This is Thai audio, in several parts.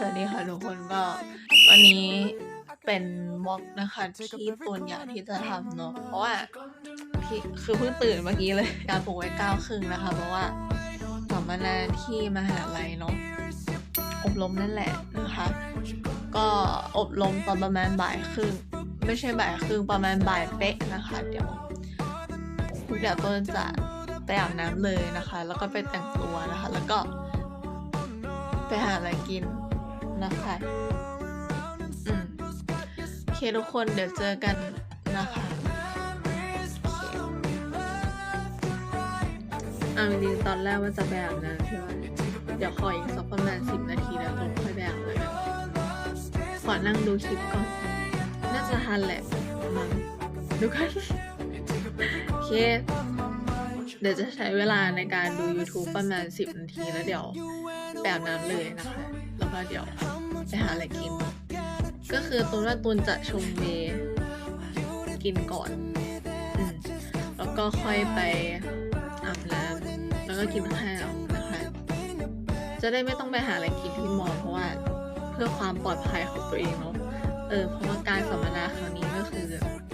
สวัสดีค่ะทุกคนก็วันนี้เป็นม็อกนะคะที่ตูนอยากที่จะทำเนาะเพราะว่าที่คือเพิ่งตื่นเมื่อกี้เลยการปลุกไว้เก้าครึ่งนะคะ เพราะว่าสัมมนาที่มหาลัยเนาะอบรมนั่นแหละนะคะ ก็อบรมตอนประมาณบ่ายครึ่งไม่ใช่บ่ายครึ่งประมาณบ่ายเป๊ะนะคะ เดี๋ยวเดี๋ยวต้นจะไปอาบน้ำเลยนะคะ แล้วก็ไปแต่งตัวนะคะ แล้วก็ไปหาอะไรกิน นะคะอืมโอเคทุกคนเดี๋ยวเจอกันนะคะเอาจริงตอนแรกว่าจะไปอาบน้ำใช่ไหมเดี๋ยวขออีกสักประมาณสิบนาทีแล้วตรงค่อยไปอาบแล้วกันขอนั่งดูคลิปก่อน น่าจะทันแหละมั้งดูกันโอเคเดี๋ยวจะใช้เวลาในการดู YouTube ประมาณ 10 นาทีแล้วเดี๋ยวไปอาบน้ำเลยนะคะ แล้วก็เดี๋ยว ไปหาอะไรกิน ก็คือตูนว่าตูนจะชงเมย์กินก่อนอืมแล้วก็ค่อยไปอาบน้ำแล้วก็กินข้าวนะคะ จะได้ไม่ต้องไปหาอะไรกินที่มอเพราะว่าเพื่อความปลอดภัยของตัวเองเนาะเออเพราะว่าการสัมมนาครั้งนี้ก็คือ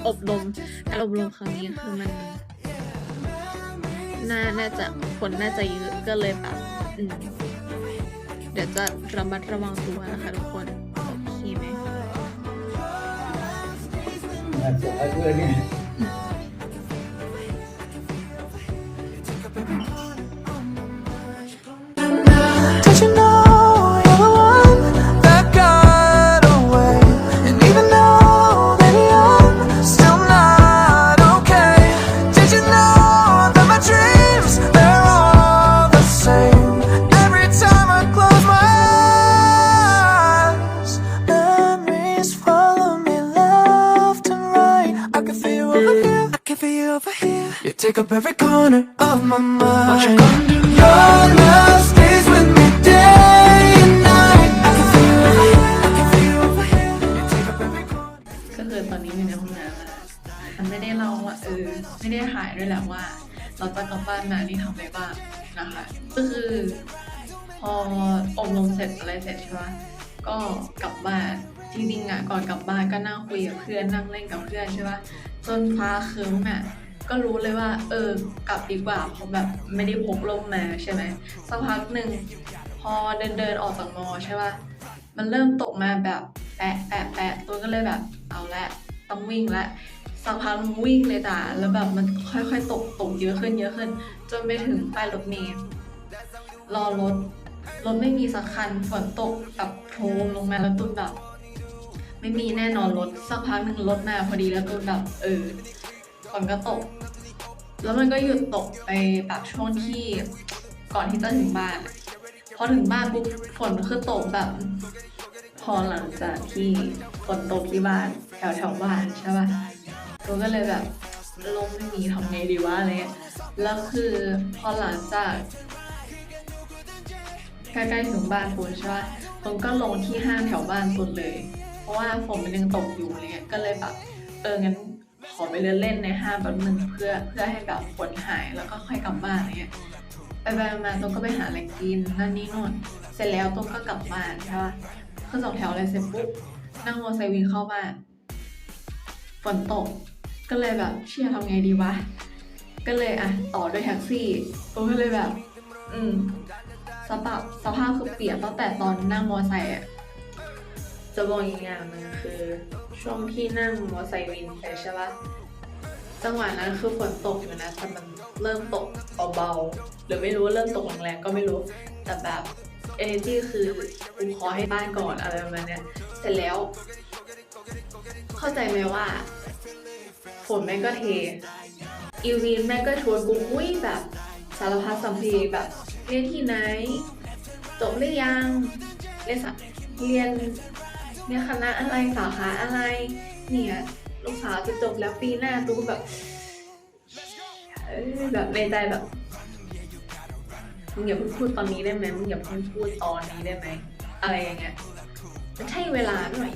อบรมการอบรมครั้งนี้คือมันน่าน่าจะคนน่าจะเยอะก็เลยแบบอืม เดี๋ยวจะระมัดระวังตัวนะคะทุกคน โอเคไหมน่าจะเอาด้วยเนี่ย over here. You take up every corner of my mind. Your love stays with me day and night. I can feel you over here, I can feel you over here. You take up every corner. ก็คือตอนนี้อยู่ในห้องน้ำแล้วมันไม่ได้เล่าว่าเออไม่ได้ถ่ายด้วยแหละว่า เราจะกลับบ้านมานี่ทำอะไรบ้างนะคะ ก็คือพออบรมเสร็จอะไรเสร็จใช่ปะก็กลับบ้านจริงๆอะก่อนกลับบ้านก็นั่งคุยกับเพื่อนนั่งเล่นกับเพื่อนใช่ปะจนฟ้าคืมอะ ก็รู้เลยว่า เออกลับดีกว่าเพราะแบบไม่ได้พกร่มมาใช่ไหมสักพักหนึ่งพอเดินเดินออกจากมอใช่ปะมันเริ่มตกมาแบบแปะแปะแปะตัวก็เลยแบบเอาละต้องวิ่งละสักพักวิ่งเลยจ้ะแล้วแบบมันค่อยๆตกตกเยอะขึ้นเยอะขึ้น จนไปถึงป้ายรถเมล์รอรถรถไม่มีสักคันฝนตกแบบโพรมลงมาแล้วตุ้นแบบ ไม่มีแน่นอนรถสักพักหนึ่งรถมาพอดีแล้วตุ้นแบบเออ นก็ตก แล้วมันก็หยุดตกไปแบบช่วงที่ก่อนที่จะถึงบ้าน พอถึงบ้านปุ๊บฝนคือตกแบบ พอหลังจากที่ฝนตกที่บ้านแถวแถวบ้านใช่ป่ะตัวก็เลยแบบลมไม่มีทำไงดีวะอะไรเงี้ยแล้วคือพอหลังจากใกล้ๆถึงบ้านปุนใช่ป่ะปุนก็ลงที่ห้างแถวบ้านปุนเลย เพราะว่าฝนมันยังตกอยู่อะไรเงี้ย ก็เลยแบบ เออ งั้น ขอไปเดินเล่นในห้างแป๊บนึงเพื่อเพื่อให้แบบฝนหายแล้วก็ค่อยกลับบ้านอะไรเงี้ยไปไปมาๆตุ้มก็ไปหาอะไรกินนั่นนี่นู่นเสร็จแล้วตุ้มก็กลับบ้านใช่ปะขึ้นสองแถวอะไรเสร็จปุ๊บนั่งมอเตอร์ไซค์วินเข้าบ้านฝนตกก็เลยแบบเชี่ยทำไงดีวะ ก็เลยอะต่อด้วยแท็กซี่ตุ้มก็เลยแบบ อืมสภาพสภาพคือเปียกตั้งแต่ตอนนั่งมอเตอร์ไซค์อะจะบอกอีกอย่างหนึงคือ ช่วงที่นั่งมอไซค์วินไปใช่ปะจังหวะนั้นคือฝนตกอยู่นะแต่มันเริ่มตกเบาๆหรือไม่รู้ว่าเริ่มตกแรงๆก็ไม่รู้ แต่แบบเอเนจีคือกูขอให้บ้านก่อนอะไรประมาณเนี้ยเสร็จแล้ว เข้าใจไหมว่าฝนแม่งก็เทอีวีนแม่งก็ชวนกูวิ่งแบบสารพัดสัมพีแบบเรียนที่ไหน จบหรือยังเรียนเรียน เนี่ยคณะอะไรสาขาอะไร เนี่ยลูกสาวจะจบแล้วปีหน้าตูแบบเอ้ยแบบในใจแบบมึงอย่าเพิ่งพูดตอนนี้ได้ไหมมึงอย่าเพิ่งพูดตอนนี้ได้ไหมอะไรอย่างเงี้ยมันใช่เวลาหน่อย